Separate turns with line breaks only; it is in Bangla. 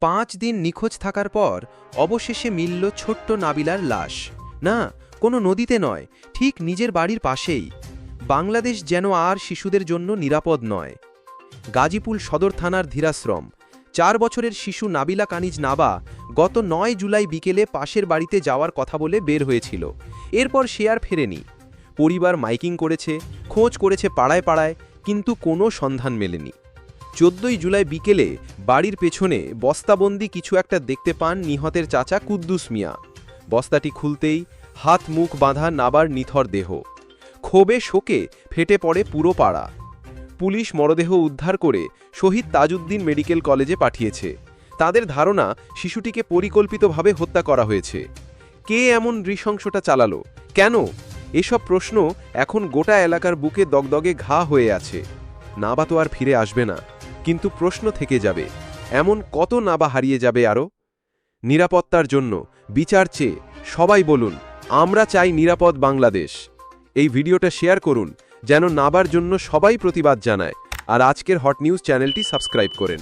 পাঁচ দিন নিখোঁজ থাকার পর অবশেষে মিলল ছোট্ট নাবিলার লাশ। না, কোনো নদীতে নয়, ঠিক নিজের বাড়ির পাশেই। বাংলাদেশ যেন আর শিশুদের জন্য নিরাপদ নয়। গাজীপুর সদর থানার ধীরাশ্রম। চার বছরের শিশু নাবিলা কানিজ নাবা গত নয় জুলাই বিকেলে পাশের বাড়িতে যাওয়ার কথা বলে বের হয়েছিল। এরপর সে আর ফেরেনি। পরিবার মাইকিং করেছে, খোঁজ করেছে পাড়ায় পাড়ায়, কিন্তু কোনো সন্ধান মেলেনি। চোদ্দই জুলাই বিকেলে বাড়ির পেছনে বস্তাবন্দি কিছু একটা দেখতে পান নিহতের চাচা কুদ্দুস মিয়া। বস্তাটি খুলতেই হাত মুখ বাঁধা নাবার নিথর দেহ। ক্ষোভে শোকে ফেটে পড়ে পুরো পাড়া। পুলিশ মরদেহ উদ্ধার করে শহীদ তাজউদ্দিন মেডিকেল কলেজে পাঠিয়েছে। তাদের ধারণা, শিশুটিকে পরিকল্পিতভাবে হত্যা করা হয়েছে। কে এমন নৃশংসটা চালালো? কেন? এসব প্রশ্ন এখন গোটা এলাকার বুকে দগদগে ঘা হয়ে আছে। নাবা তো আর ফিরে আসবে না। কিন্তু প্রশ্ন থেকে যাবে। এমন কত নাবা হারিয়ে যাবে আরও নিরাপত্তার জন্য বিচার চেয়ে সবাই বলুন, আমরা চাই নিরাপদ বাংলাদেশ। এই ভিডিওটা শেয়ার করুন, যেন নাবার জন্য সবাই প্রতিবাদ জানায়। আর আজকের হট নিউজ চ্যানেলটি সাবস্ক্রাইব করেন।